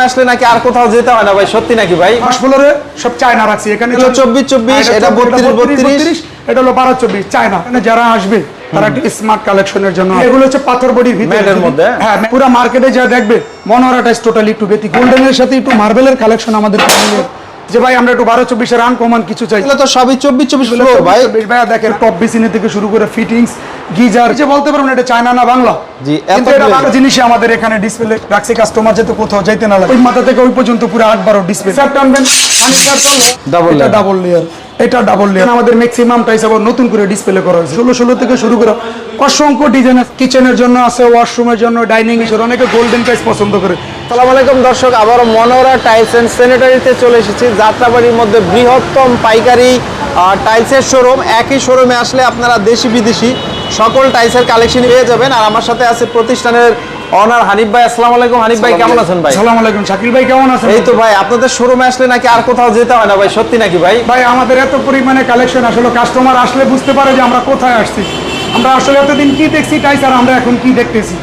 আসলে নাকি আর কোথাও যেতে হয় না ভাই? সত্যি নাকি ভাই? সব চায়না রাখছি। এখানে এগুলো 24, 24, এটা 32, 32, এটা হলো বারো চব্বিশ চায়না। মানে যারা আসবে তারা স্মার্ট কালেকশনের জন্য এগুলো হচ্ছে পাথর বডির ভিতরে মধ্যে? হ্যাঁ পুরো মার্কেটে যা দেখবে টোটালি একটু ব্যতি গোল্ডেনের সাথে একটু মার্বেলের কালেকশন আমাদের যে ভাই আমরা একটু বারো চব্বিশে রান কমান কিছু চাই। তো সবই চব্বিশ চব্বিশ ভাই। ভাই দেখেন টপ বিসিনে থেকে শুরু করে ফিটিংস গিজার যে বলতে পারবেন এটা চায়না না বাংলা। জি, কিন্তু এটা। জিনিসই আমাদের এখানে ডিসপ্লে রাখছে কাস্টমার যেতে কোথাও যাইতে না লাগে। ওই মাথা থেকে ওই পর্যন্ত পুরো আট বারো ডিসপ্লে স্যার টানবেন আমি স্যার Double ডাবল লেয়ার এটা ডাবল লেয়ার আমাদের ম্যাক্সিমাম টাইস আবার নতুন করে ডিসপ্লে করা হয়েছে। ষোলো ষোলো থেকে শুরু করে অসংখ্য ডিজাইন কিচেনের জন্য আছে ওয়াশরুমের জন্য ডাইনিং এর অনেকে গোল্ডেন টাইস পছন্দ করে। সালাম আলাইকুম দর্শক আবারও মনোরা টাইলস এন্ড স্যানিটারিতে চলে এসেছি। যাত্রাবাড়ির মধ্যে বৃহত্তম পাইকারি টাইলসের শোরুম একই শোরুমে আসলে আপনারা দেশি বিদেশি সকল টাইলসের কালেকশন পেয়ে যাবেন। আর আমার সাথে আছে প্রতিষ্ঠানের অনার হানিফ ভাই আসসালামু আলাইকুম। হানিফ ভাই কেমন আছেন ভাই? সালাম আলাইকুম। শাকিল ভাই কেমন আছেন? এই তো ভাই আপনাদের শোরুমে আসলে নাকি আর কোথাও যেতে হয় না ভাই? সত্যি নাকি ভাই? ভাই আমাদের এত পরিমাণে কালেকশন আসলে কাস্টমার আসলে বুঝতে পারে যে আমরা কোথায় আসছি। আমরা আসলে এতদিন কি দেখছি টাইস আর আমরা এখন কি দেখতেছি?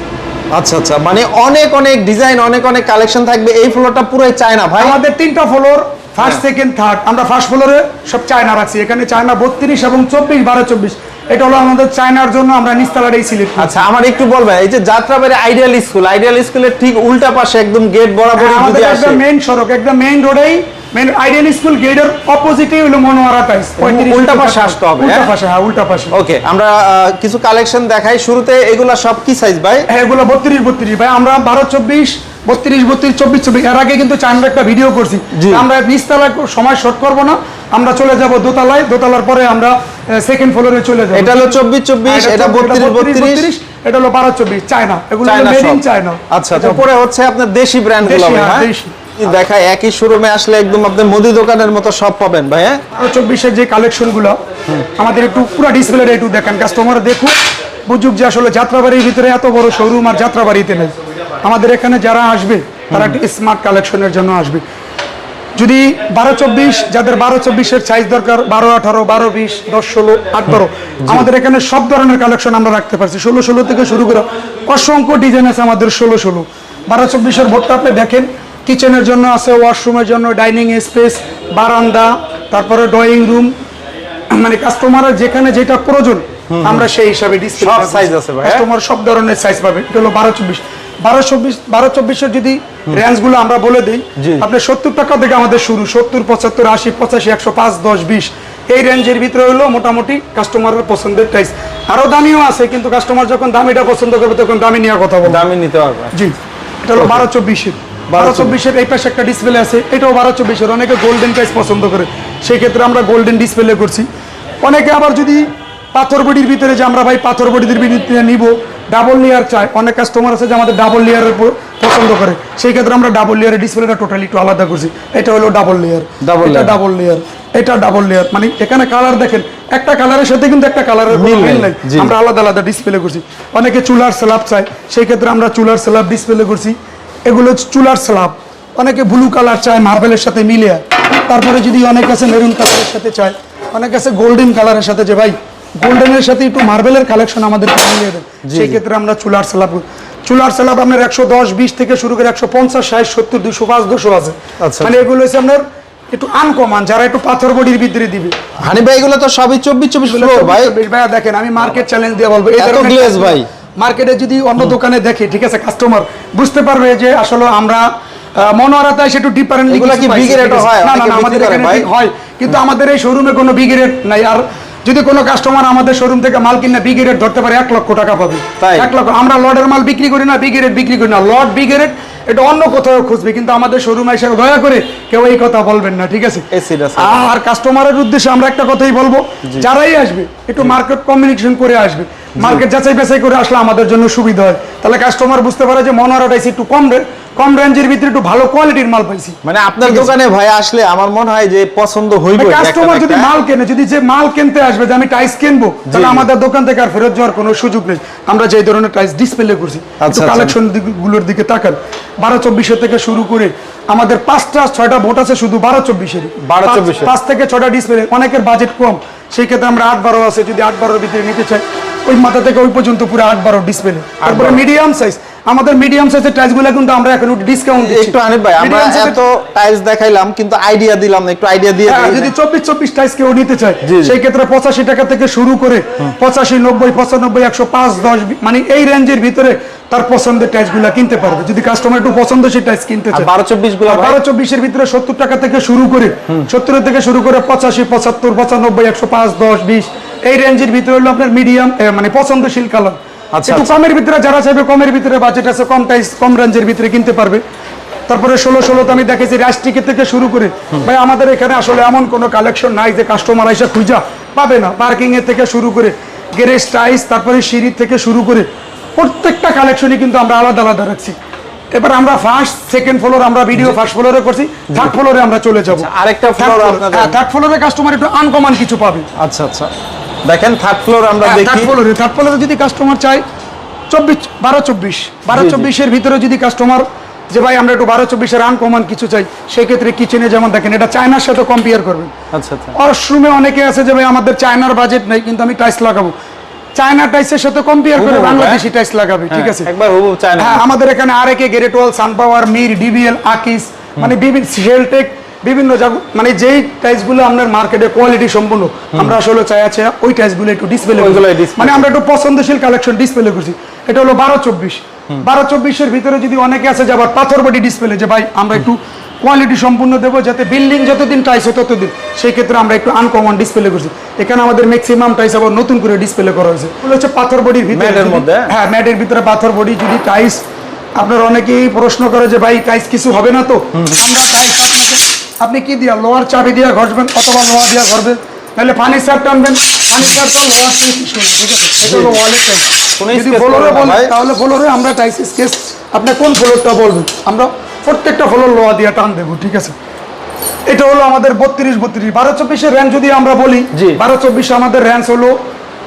আচ্ছা আচ্ছা। মানে অনেক অনেক ডিজাইন অনেক অনেক কালেকশন থাকবে। এই ফ্লোরটা পুরোই চায় না ভাই? আমাদের তিনটা ফ্লোর ফার্স্ট সেকেন্ড থার্ড আমরা ফার্স্ট ফ্লোরে সব চায়না রাখছি। এখানে চায়না বত্রিশ এবং চব্বিশ বারো চব্বিশ। এটা হলো আমাদের চায়নার জন্য আমরা নিস্তালাটাই সিলেক্ট আচ্ছা আমার একটু বলবেন এই যে যাত্রাবাড়ি আইডিয়াল স্কুল আইডিয়াল স্কুলের ঠিক উল্টা পাশে একদম গেট বরাবর হ্যাঁ, আমাদের যদি আসে। একদম মেইন সড়ক একদম মেইন রোডেই মেইন আইডিয়াল স্কুল গেটের অপোজিটেই হলো মনোয়ারা টাইস উল্টা পাশে আসতে হবে, উল্টা হ্যাঁ? পাশে হ্যাঁ উল্টা পাশে। ওকে আমরা কিছু কালেকশন দেখাই। শুরুতে এগুলা সব কি সাইজ ভাই? হ্যাঁ এগুলো বত্রিশ বত্রিশ। ভাই আমরা বারো চব্বিশ বত্রিশ বত্রিশ চব্বিশ চব্বিশ। এর আগে কিন্তু চায়নার একটা ভিডিও করছি। আমরা নিচতলায় সময় শর্ট করব না। আমরা চলে যাব দোতলায়। দোতলার পরে আমরা সেকেন্ড ফ্লোরে চলে যাব। এটা হলো চব্বিশ চব্বিশ এটা বত্রিশ বত্রিশ এটা হলো বারো চব্বিশ। চায়না এগুলো চায়না মেড ইন চায়না। আচ্ছা তারপরে হচ্ছে আপনার দেশি ব্র্যান্ড হ্যাঁ, হ্যাঁ। দেখায় একই শোরুমে আসলে একদম আপনার মুদি দোকানের মতো সব পাবেন ভাই হ্যাঁ? চব্বিশের যে কালেকশনগুলো আমাদের একটু পুরো ডিসপ্লে একটু দেখেন। কাস্টমার দেখুক বুঝুক যে আসলে যাত্রাবাড়ির ভিতরে এত বড় শোরুম আর যাত্রাবাড়িতে নেই। আমাদের এখানে যারা আসবে তারা একটা স্মার্ট কালেকশনের জন্য আসবে। যদি বারো চব্বিশ যাদের বারো চব্বিশের সাইজ দরকার বারো আঠারো বারো বিশ দশ ষোলো আট বারো আমাদের এখানে সব ধরনের কালেকশন আমরা রাখতে পারছি। ষোলো ষোলো থেকে শুরু করে অসংখ্য ডিজাইন আছে আমাদের ষোলো ষোলো। বারো চব্বিশের ভোটটা আপনি দেখেন কিচেনের জন্য আছে ওয়াশরুমের জন্য ডাইনিং স্পেস বারান্দা তারপরে ড্রয়িং রুম মানে কাস্টমারের যেখানে যেটা প্রয়োজন আমরা সেই হিসাবে? কাস্টমার সব ধরনের সাইজ পাবে। এটা হলো বারো চব্বিশ। বারো চব্বিশ বারো চব্বিশের যদি রেঞ্জ আমরা বলে দিই জি। সত্তর টাকা থেকে আমাদের শুরু সত্তর পঁচাত্তর আশি পঁচাশি একশো পাঁচ দশ বিশ এই রেঞ্জের ভিতরে হলো মোটামুটি কাস্টমারের পছন্দের টাইস আরও দামিও আছে কিন্তু কাস্টমার যখন দামিটা পছন্দ করবে তখন দামি নেওয়ার কথা বলবে। দামি নিতে পারবে। জি এটা হলো বারো চব্বিশের। বারো চব্বিশের এই পাশে একটা ডিসপ্লে আছে এটাও বারো চব্বিশের অনেকে গোল্ডেন প্রাইস পছন্দ করে। সেই ক্ষেত্রে আমরা গোল্ডেন ডিসপ্লে করছি। অনেকে আবার যদি পাথর বডির ভিতরে যে আমরা ভাই পাথর বডির ভিতরে নিব ডাবল লেয়ার চাই। অনেক কাস্টমার আছে যে আমাদের ডাবল লেয়ারের পছন্দ করে। সেই ক্ষেত্রে আমরা ডাবল লেয়ারের ডিসপ্লেটা টোটালি একটু আলাদা করছি। এটা হলো ডাবল লেয়ার এটা ডাবল লেয়ার এটা ডাবল লেয়ার মানে এখানে কালার দেখেন একটা কালারের সাথে কিন্তু একটা কালারের মিল মিল নাই। আমরা আলাদা আলাদা ডিসপ্লে করছি। অনেকে চুলার স্ল্যাব চাই সেই ক্ষেত্রে আমরা চুলার স্ল্যাব ডিসপ্লে করছি। এগুলো চুলার স্ল্যাব অনেকে ব্লু কালার চায় মার্বেলের সাথে মিলিয়ে তারপরে যদি অনেক আছে মেরুন কালারের সাথে চায়। অনেক আছে গোল্ডেন কালারের সাথে যে ভাই গোল্ডেনের সাথে একটু মার্বেলের কালেকশন আমাদের মিলিয়ে দেন সেই ক্ষেত্রে আমরা চুলার স্ল্যাব চুলার স্ল্যাব আপনার একশো দশ বিশ থেকে শুরু করে একশো পঞ্চাশ ষাট সত্তর দুশো পাঁচ দুশো আছে। আচ্ছা। মানে এগুলো হচ্ছে আপনার একটু আনকমান যারা একটু পাথর বডির ভিতরে দিবে। হানি ভাই এগুলো তো সবই চব্বিশ চব্বিশ ফ্লোর ভাই। দেখেন আমি মার্কেট চ্যালেঞ্জ দিয়ে বলব। এত ভাই। মার্কেটে যদি অন্য দোকানে দেখে ঠিক আছে কাস্টমার বুঝতে পারবে যে আসলে আমরা মনোয়ারাতে একটু ডিফারেন্ট এগুলা কি rate ও হয়? না না আমাদের এখানে ভাই। হয়। কিন্তু আমাদের এই শোরুমে কোনো বিগ রেট নাই। আর যদি কোনো কাস্টমার আমাদের শোরুম থেকে মাল কিনে বিগ রেট ধরতে পারে এক লক্ষ টাকা পাবে? এক লক্ষ। আমরা লটের মাল বিক্রি করি না বিগ রেট বিক্রি করি না। লট বিগ রেট এটা অন্য কোথাও খুঁজবে কিন্তু আমাদের শোরুম এসে দয়া করে কেউ এই কথা বলবেন না ঠিক আছে। আর কাস্টমারের উদ্দেশ্যে আমরা একটা কথাই বলব যারাই আসবে একটু মার্কেট কমিউনিকেশন করে আসবে। মার্কেট যাচাই বাছাই করে আসলে আমাদের জন্য সুবিধা হয়। তাহলে কাস্টমার বুঝতে পারে যে মনোয়ারাটাইছি একটু কম রে- কম রেঞ্জের ভিতরে একটু ভালো কোয়ালিটির মাল পাইছি। মানে আপনার দোকানে ভাই আসলে আমার মনে হয় যে পছন্দ হইব কাস্টমার যদি মাল কেনে যদি যে মাল কিনতে আসবে যে আমি টাইস কিনবো তাহলে আমাদের দোকান থেকে আর ফেরত যাওয়ার কোনো সুযোগ নেই। আমরা যে ধরনের টাইস ডিসপ্লে করছি আচ্ছা। কালেকশনগুলোর দিকে তাকান। বারো চব্বিশের থেকে শুরু করে আমাদের পাঁচটা ছয়টা ভোট আছে শুধু বারো চব্বিশের। 12 24 পাঁচ থেকে ছয়টা ডিসপ্লে অনেকের বাজেট কম। সেই ক্ষেত্রে আমরা আট বারো আছে যদি আট বারোর ভিতরে নিতে চাই ওই মাথা থেকে ওই পর্যন্ত পুরো আট বারো ডিসপ্লে তারপরে মিডিয়াম সাইজ আমাদের মিডিয়াম সাইজের টাইলসগুলো কিন্তু আমরা এখন ডিসকাউন্ট দিচ্ছি। একটু হানিফ ভাই আমরা এত টাইলস দেখাইলাম কিন্তু আইডিয়া দিলাম না একটু আইডিয়া দিয়ে হ্যাঁ, দিই। যদি চব্বিশ চব্বিশ টাইস কেউ নিতে চায়। সেই ক্ষেত্রে পঁচাশি টাকা থেকে শুরু করে পঁচাশি নব্বই পঁচানব্বই একশো পাঁচ দশ বি- মানে এই রেঞ্জের ভিতরে তার পছন্দের টাইসগুলা কিনতে পারবে। যদি কাস্টমার একটু পছন্দসই টাইস কিনতে চায়। বারো চব্বিশগুলো ভাই? বারো চব্বিশের ভিতরে সত্তর টাকা থেকে শুরু করে সত্তর থেকে শুরু করে পঁচাশি পঁচাত্তর পঁচানব্বই একশো পাঁচ দশ বিশ এই রেঞ্জের ভিতরে হলো আপনার মিডিয়াম মানে পছন্দশীল কালার একটু আচ্ছা। কমের ভিতরে যারা চাইবে কমের ভিতরে বাজেট আছে কম টাইস কম রেঞ্জের ভিতরে কিনতে পারবে। তারপরে ষোলো ষোলোতে আমি দেখেছি রাষ্ট্রিকের থেকে শুরু করে। ভাই আমাদের এখানে আসলে এমন কোনো কালেকশন নাই যে কাস্টমার এসে খুঁজা পাবে না। পার্কিং এর থেকে শুরু করে গ্যারেজ টাইস তারপরে সিঁড়ি থেকে শুরু করে প্রত্যেকটা কালেকশনই কিন্তু আমরা আলাদা আলাদা রাখছি। এবার আমরা ফার্স্ট সেকেন্ড ফ্লোর আমরা ভিডিও ফার্স্ট ফ্লোরে করছি থার্ড ফ্লোরে আমরা চলে যাব। আরেকটা ফ্লোর থার্ড ফ্লোরে কাস্টমার একটু আনকমন কিছু পাবে। আচ্ছা আচ্ছা। দেখেন থার্ড ফ্লোর আমরা দেখি। থার্ড ফ্লোরে থার্ড ফ্লোরে যদি কাস্টমার চায় চব্বিশ বারো চব্বিশ বারো জি, জি। চব্বিশের ভিতরে যদি কাস্টমার যে ভাই আমরা একটু বারো চব্বিশের আনকমন কিছু চাই সেক্ষেত্রে কিচেনে যেমন দেখেন এটা চায়নার সাথে কম্পেয়ার করবেন। আচ্ছা আচ্ছা। ওয়াশরুমে অনেকে আছে যে ভাই আমাদের চায়নার বাজেট নেই কিন্তু আমি টাইস লাগাবো। চায়না টাইসের সাথে কম্পেয়ার করে বাংলাদেশি টাইস লাগাবে ঠিক আছে? হ্যাঁ, একবার হুবহু চায় না হ্যাঁ আমাদের এখানে আরেকে গেরেটোয়াল সানপাওয়ার মির ডিবিএল আকিস মানে বিভিন্ন সেলটেক বিভিন্ন মানে যেই টাইসগুলো আপনার মার্কেটে কোয়ালিটি সম্পূর্ণ আমরা আসলে চাই আছে ওই টাইসগুলো একটু ডিসপ্লে মানে আমরা একটু পছন্দশীল কালেকশন ডিসপ্লে করছি। এটা হলো বারো চব্বিশ। বারো চব্বিশের ভিতরে যদি অনেকে আছে যে আবার পাথর বডি ডিসপ্লে যে ভাই আমরা একটু কোয়ালিটি সম্পূর্ণ দেবো যাতে বিল্ডিং যতদিন টাইস হয় ততদিন সেই ক্ষেত্রে আমরা একটু আনকমন ডিসপ্লে করছি। এখানে আমাদের ম্যাক্সিমাম টাইস আবার নতুন করে ডিসপ্লে করা হয়েছে। এগুলো হচ্ছে পাথর বডির ভিতরে? হ্যাঁ ম্যাটের ভিতরে পাথর বডি যদি টাইস আপনার অনেকেই প্রশ্ন করে যে ভাই টাইস কিছু হবে না তো? আমরা টাইস আপনাকে আপনি কি দিয়া লোহার চাবি দিয়া ঘষবেন অথবা লোহা দিয়া ঘরবেন তাহলে পানি সার টানবেন পানি সার তো লোহার ঠিক আছে এটা হলো ওয়ালের যদি ফ্লোরে বলেন তাহলে ফ্লোরে আমরা টাইস স্কেচ আপনি কোন ফ্লোরটা বলবেন? আমরা প্রত্যেকটা ফ্লোর লোহা দিয়ে টান দেবো ঠিক আছে? এটা হলো আমাদের বত্রিশ বত্রিশ। বারো চব্বিশের র্যাঞ্চ যদি আমরা বলি। বারো চব্বিশে আমাদের র্যাঞ্চ হলো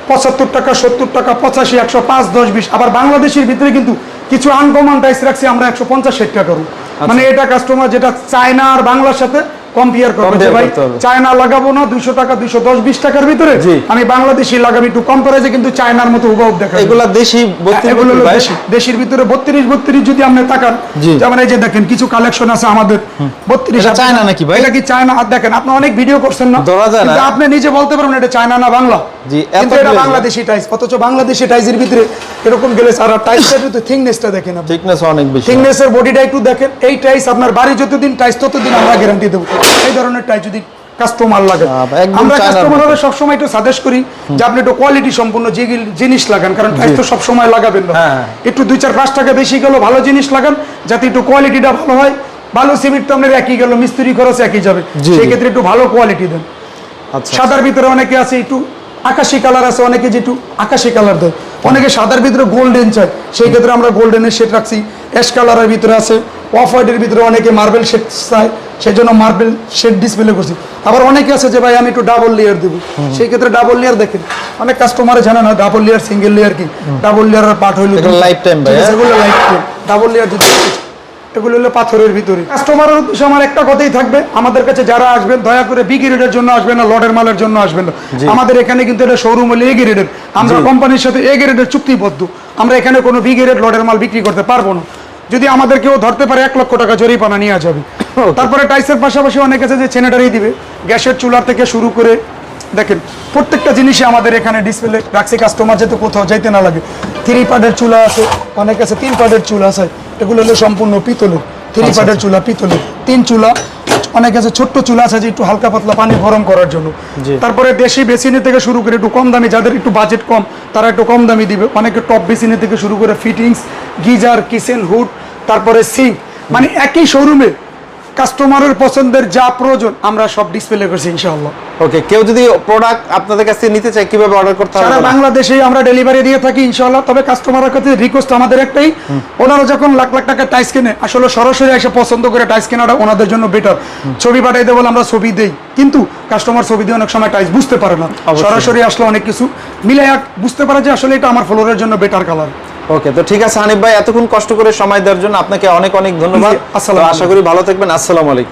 পঁচাত্তর টাকা সত্তর টাকা পঁচাশি একশো পাঁচ দশ বিশ। আবার বাংলাদেশের ভিতরে কিন্তু কিছু আনকমন টাইস রাখছি আমরা একশো পঞ্চাশ ষাট টাকা করব। আচ্ছা। মানে এটা কাস্টমার যেটা চায়না আর বাংলার সাথে কম্পেয়ার করবে যে ভাই চায়না লাগাবো না দুইশো টাকা দুইশো দশ বিশ টাকার ভিতরে আমি বাংলাদেশি লাগাবি একটু কম প্রাইসে কিন্তু চায়নার মতো উবাব দেখা এগুলা দেশি বত্রিশ এগুলো ভাই? দেশি দেশের ভিতরে বত্রিশ বত্রিশ যদি আপনি তাকান যেমন এই যে দেখেন কিছু কালেকশন আছে আমাদের বত্রিশ এটা চায়না নাকি ভাই? এটা কি চায়না? আর দেখেন আপনি অনেক ভিডিও করছেন না? ধরা যায় না। আপনি নিজে বলতে পারবেন এটা চায়না না বাংলা। জি, কিন্তু এটা বাংলাদেশি টাইস অথচ বাংলাদেশি টাইসের ভিতরে এরকম গেলে আর টাইসের ভিতরে থিকনেসটা দেখেন আপনি। থিকনেস অনেক বেশি। থিকনেসের বডিটা একটু দেখেন এই টাইস আপনার বাড়ি যতদিন টাইস ততদিন আমরা গ্যারান্টি দেবো। এই ধরনের টাইস যদি কাস্টমার লাগে আমরা কাস্টমাররা সবসময় একটু সাজেস্ট করি যে আপনি একটু কোয়ালিটি সম্পূর্ণ যে জিনিস লাগান কারণ টাইস তো সবসময় লাগাবেন না। হ্যাঁ। একটু দুই চার পাঁচ টাকা বেশি গেল ভালো জিনিস লাগান যাতে একটু কোয়ালিটিটা ভালো হয়। ভালো সিমেন্ট তো আপনার একই গেল মিস্ত্রি খরচ একই যাবে। জি, সেই জি। ক্ষেত্রে একটু ভালো কোয়ালিটি দেন। আচ্ছা। সাদার ভিতরে অনেকে আছে একটু আকাশি কালার আছে অনেকে যে একটু আকাশি কালার দেয়। অনেকে সাদার ভিতরে গোল্ডেন চায়। সেই ক্ষেত্রে আমরা গোল্ডেনের শেড রাখছি। অ্যাশ কালারের ভিতরে আছে। অফ হোয়াইটের ভিতরে অনেকে মার্বেল শেড চায়। সেই জন্য মার্বেল শেড ডিসপ্লে করছি। আবার অনেকে আছে যে ভাই আমি একটু ডাবল লেয়ার দেবো। সেই ক্ষেত্রে ডাবল লেয়ার দেখেন। অনেক কাস্টমারে জানে না ডাবল লেয়ার সিঙ্গেল লেয়ার কি? ডাবল লেয়ারের পার্ট হইল ভাই, হ্যাঁ? লাইফ টাইম ডাবল লেয়ার যদি এগুলো হলো পাথরের ভিতরে। কাস্টমারের উদ্দেশ্যে আমার একটা কথাই থাকবে আমাদের কাছে যারা আসবেন দয়া করে বি গ্রেডের জন্য আসবেন না লডের মালের জন্য আসবেন না। আমাদের এখানে কিন্তু এটা শোরুম হলো এ গ্রেডের আমরা কোম্পানির সাথে এ গ্রেডের চুক্তিবদ্ধ। আমরা এখানে কোনো বি গ্রেড লডের মাল বিক্রি করতে পারব না। যদি আমাদের কেউ ধরতে পারে এক লক্ষ টাকা জরিপানা নিয়ে যাবে। তারপরে টাইসের পাশাপাশি অনেক আছে যে ছেনেটারি দিবে। গ্যাসের চুলার থেকে শুরু করে দেখেন প্রত্যেকটা জিনিসই আমাদের এখানে ডিসপ্লে রাখছে। কাস্টমার যাতে কোথাও যাইতে না লাগে। থ্রি পার্টের চুলা আছে অনেক আছে তিন পার্টের চুলা আছে। এগুলো হলো সম্পূর্ণ পিতলের। থ্রি পার্টের চুলা পিতলের। তিন চুলা অনেক আছে ছোট্ট চুলা আছে যে একটু হালকা পাতলা পানি গরম করার জন্য। তারপরে দেশি বেসিনে থেকে শুরু করে একটু কম দামি যাদের একটু বাজেট কম তারা একটু কম দামি দিবে। অনেকে টপ বেসিনে থেকে শুরু করে ফিটিংস গিজার কিচেন হুড তারপরে সিঙ্ক মানে একই শোরুমে কাস্টমারের পছন্দের যা প্রয়োজন আমরা সব ডিসপ্লে করছি ইনশাআল্লাহ। ওকে কেউ যদি প্রোডাক্ট আপনাদের কাছ নিতে চায় কীভাবে অর্ডার করতে হবে? সারা বাংলাদেশে আমরা ডেলিভারি দিয়ে থাকি ইনশাআল্লাহ তবে কাস্টমারের কাছে রিকোয়েস্ট আমাদের একটাই ওনারা যখন লাখ লাখ টাকা টাইস কেনে আসলে সরাসরি এসে পছন্দ করে টাইস কেনাটা ওনাদের জন্য বেটার ছবি পাঠাই দেবো আমরা ছবি দেই কিন্তু কাস্টমার ছবি দিয়ে অনেক সময় টাইস বুঝতে পারে না। সরাসরি আসলে অনেক কিছু মিলে বুঝতে পারে যে আসলে এটা আমার ফ্লোরের জন্য বেটার কালার ওকে তো ঠিক আছে হানিফ ভাই এতক্ষণ কষ্ট করে সময় দেওয়ার জন্য আপনাকে অনেক অনেক ধন্যবাদ। আসসালাম আশা করি ভালো থাকবেন। আসসালামু আলাইকুম।